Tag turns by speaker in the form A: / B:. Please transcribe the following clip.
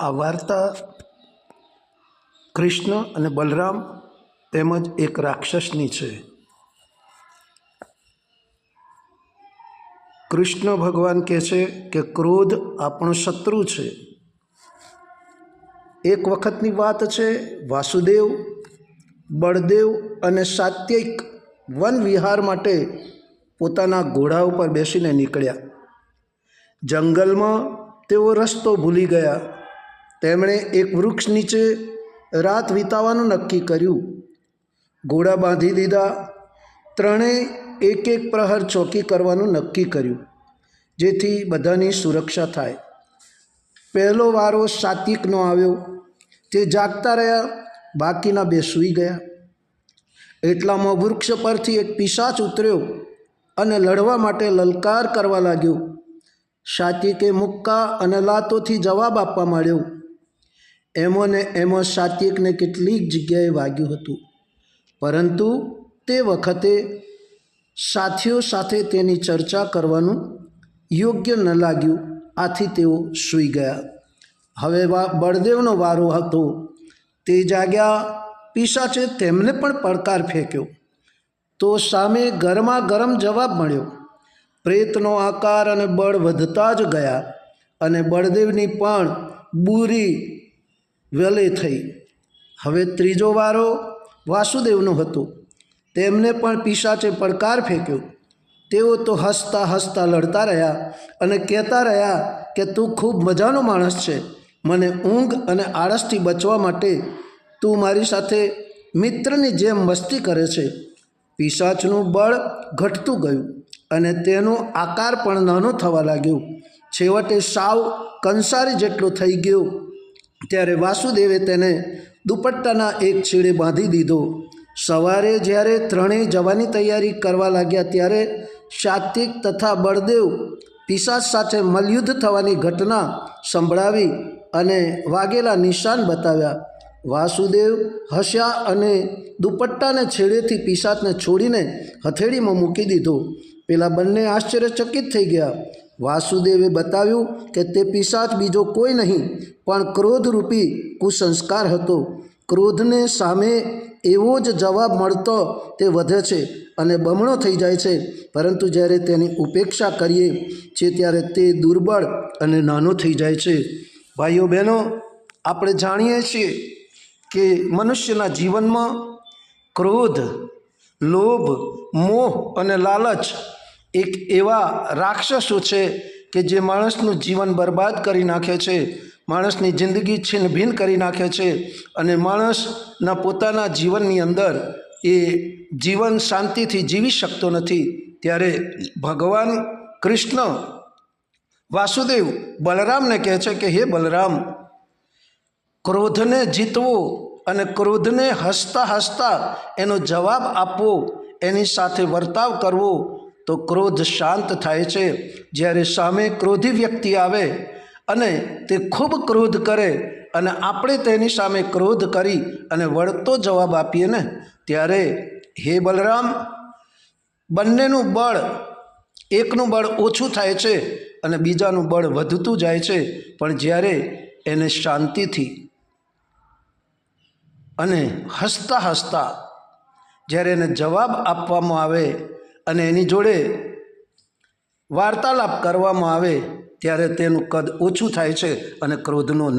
A: આ વાર્તા કૃષ્ણ અને બલરામ તેમજ એક રાક્ષસની છે. કૃષ્ણ ભગવાન કહે છે કે ક્રોધ આપણો શત્રુ છે. એક વખતની વાત છે, વાસુદેવ, બળદેવ અને સાત્યિક વન વિહાર માટે પોતાના ઘોડા ઉપર બેસીને નીકળ્યા. જંગલમાં તેઓ રસ્તો ભૂલી ગયા. તેમણે એક વૃક્ષ નીચે રાત વિતાવાનું નક્કી કર્યું. ઘોડા બાંધી દીધા. ત્રણેય એક એક પ્રહર ચોકી કરવાનું નક્કી કર્યું, જેથી બધાની સુરક્ષા થાય. પહેલો વારો સાત્વિકનો આવ્યો. તે જાગતા રહ્યા, બાકીના બે સૂઈ ગયા. એટલામાં વૃક્ષ પરથી એક પિશાચ ઉતર્યો અને લડવા માટે લલકાર કરવા લાગ્યો. સાત્વિકે મુક્કા અને લાતોથી જવાબ આપવા માંડ્યો. એમાં ને એમાં સાત્વિકને કેટલીક જગ્યાએ વાગ્યું હતું. પરંતુ તે વખતે સાથીઓ સાથે તેની ચર્ચા કરવાનું યોગ્ય ન લાગ્યું. આથી તેઓ સૂઈ ગયા. હવે બળદેવનો વારો હતો. તે જાગ્યા પિશાચે તેમને પણ પડકાર ફેંક્યો. તો સામે ગરમા ગરમ જવાબ મળ્યો. પ્રેતનો આકાર અને બળ વધતા જ ગયા અને બળદેવની પણ બુરી વેલે થઈ. હવે ત્રીજો વારો વાસુદેવનો હતો. તેમને પણ પિશાચે પડકાર ફેંક્યો. તેઓ તો હસતા હસતા લડતા રહ્યા અને કહેતા રહ્યા કે, તું ખૂબ મજાનો માણસ છે. મને ઊંઘ અને આળસથી બચવા માટે તું મારી સાથે મિત્રની જેમ મસ્તી કરે છે. પિશાચનું બળ ઘટતું ગયું અને તેનો આકાર પણ નાનો થવા લાગ્યો. છેવટે સાવ કંસારી જેટલો થઈ ગયો. ત્યારે વાસુદેવે તેને દુપટ્ટાના એક છેડે બાંધી દીધો. સવારે જ્યારે ત્રણેય જવાની તૈયારી કરવા લાગ્યા ત્યારે સાત્વિક તથા બળદેવ પિશાચ સાથે મલયુદ્ધ થવાની ઘટના સંભળાવી અને વાગેલા નિશાન બતાવ્યા. વાસુદેવ હસ્યા અને દુપટ્ટાને છેડેથી પિશાચને છોડીને હથેળીમાં મૂકી દીધો. પેલા બંને આશ્ચર્યચકિત થઈ ગયા. વાસુદેવે બતાવ્યું કે તે પિશાચ બીજો કોઈ નહીં, પણ ક્રોધરૂપી કુસંસ્કાર હતો. ક્રોધને સામે એવો જ જવાબ મળતો તે વધે છે અને બમણો થઈ જાય છે. પરંતુ જ્યારે તેની ઉપેક્ષા કરીએ છીએ ત્યારે તે દુર્બળ અને નાનો થઈ જાય છે. ભાઈઓ બહેનો, આપણે જાણીએ છીએ કે મનુષ્યના જીવનમાં ક્રોધ, લોભ, મોહ અને લાલચ એક એવા રાક્ષસો છે કે જે માણસનું જીવન બરબાદ કરી નાખે છે, માણસની જિંદગી છિન્નભિન્ન કરી નાખે છે અને માણસના પોતાના જીવનની અંદર એ જીવન શાંતિથી જીવી શકતો નથી. ત્યારે ભગવાન કૃષ્ણ વાસુદેવ બલરામને કહે છે કે, હે બલરામ, ક્રોધને જીતવો અને ક્રોધને હસતા હસતા એનો જવાબ આપવો, એની સાથે વર્તાવ કરવો તો ક્રોધ શાંત થાય છે. જ્યારે સામે ક્રોધી વ્યક્તિ આવે અને તે ખૂબ ક્રોધ કરે અને આપણે તેની સામે ક્રોધ કરી અને વળતો જવાબ આપીએ ને, ત્યારે હે બલરામ, બંનેનું બળ, એકનું બળ ઓછું થાય છે અને બીજાનું બળ વધતું જાય છે. પણ જ્યારે એને શાંતિથી અને હસતા હસતા જ્યારે એને જવાબ આપવામાં આવે અને એની જોડે વાર્તાલાપ કરવામાં આવે ત્યારે તેનું કદ ઓછું થાય છે અને ક્રોધનો ના